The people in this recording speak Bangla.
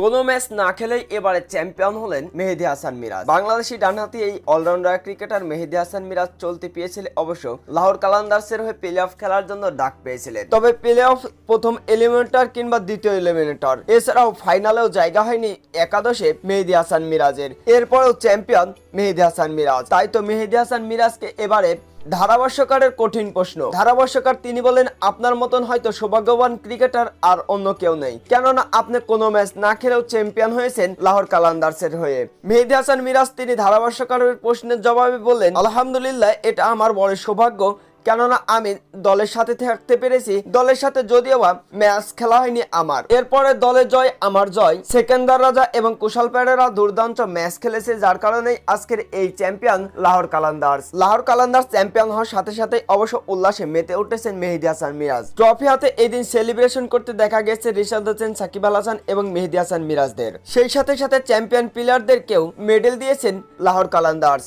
কোনো ম্যাচ না খেলেই এবারে চ্যাম্পিয়ন হলেন মেহেদি হাসান মিরাজ। বাংলাদেশি ডানহাতি এই all rounder cricketer Mehidy Hasan Miraz চলতে পেয়েছিলেন অবশ্য লাহোর কালান্দার্সের হয়ে প্লে অফ খেলার জন্য ডাক পেয়েছিলেন। তবে প্লে অফ প্রথম এলিমিনেটর কিংবা দ্বিতীয় এলিমিনেটর এছাড়াও ফাইনালেও জায়গা হয়নি একাদশে মেহেদি হাসান মিরাজের। এরপরেও চ্যাম্পিয়ন মেহেদি হাসান মিরাজ। তাই তো মেহেদি হাসান মিরাজকে এবারে ধারাভাষ্যকারের কঠিন প্রশ্ন। ধারাভাষ্যকার তিনি বলেন, আপনার মতন হয়তো সৌভাগ্যবান ক্রিকেটার আর অন্য কেউ নেই। কেননা আপনি কোনো ম্যাচ না খেলেও চ্যাম্পিয়ন হয়েছেন লাহোর কালান্দার্সের হয়ে। মেহেদি হাসান মিরাজ তিনি ধারাভাষ্যকারের প্রশ্নের জবাবে বললেন আলহামদুলিল্লাহ, এটা আমার বড় সৌভাগ্য। কেননা আমি দলের সাথে থাকতে পেরেছি। দলের সাথে যদিও বা ম্যাচ খেলা হয়নি আমার। এরপরে দলের জয়, আমার জয়। সেকেন্দার রাজা এবং কুশাল প্যারেরা দুর্দান্ত ম্যাচ খেলেছে, যার কারণে আজকের এই চ্যাম্পিয়ন লাহোর কালান্দার্স। লাহোর কালান্দার্স চ্যাম্পিয়ন হওয়ার সাথে সাথে অবশ্য উল্লাসে মেতে উঠেছেন মেহেদি হাসান মিরাজ। ট্রফি হাতে এই দিন সেলিব্রেশন করতে দেখা গেছে রিশাদ হোসেন, সাকিব আল হাসান এবং মেহেদি হাসান মিরাজদের। সেই সাথে সাথে চ্যাম্পিয়ন প্লেয়ারদেরকেও মেডেল দিয়েছেন লাহোর কালান্দার্স।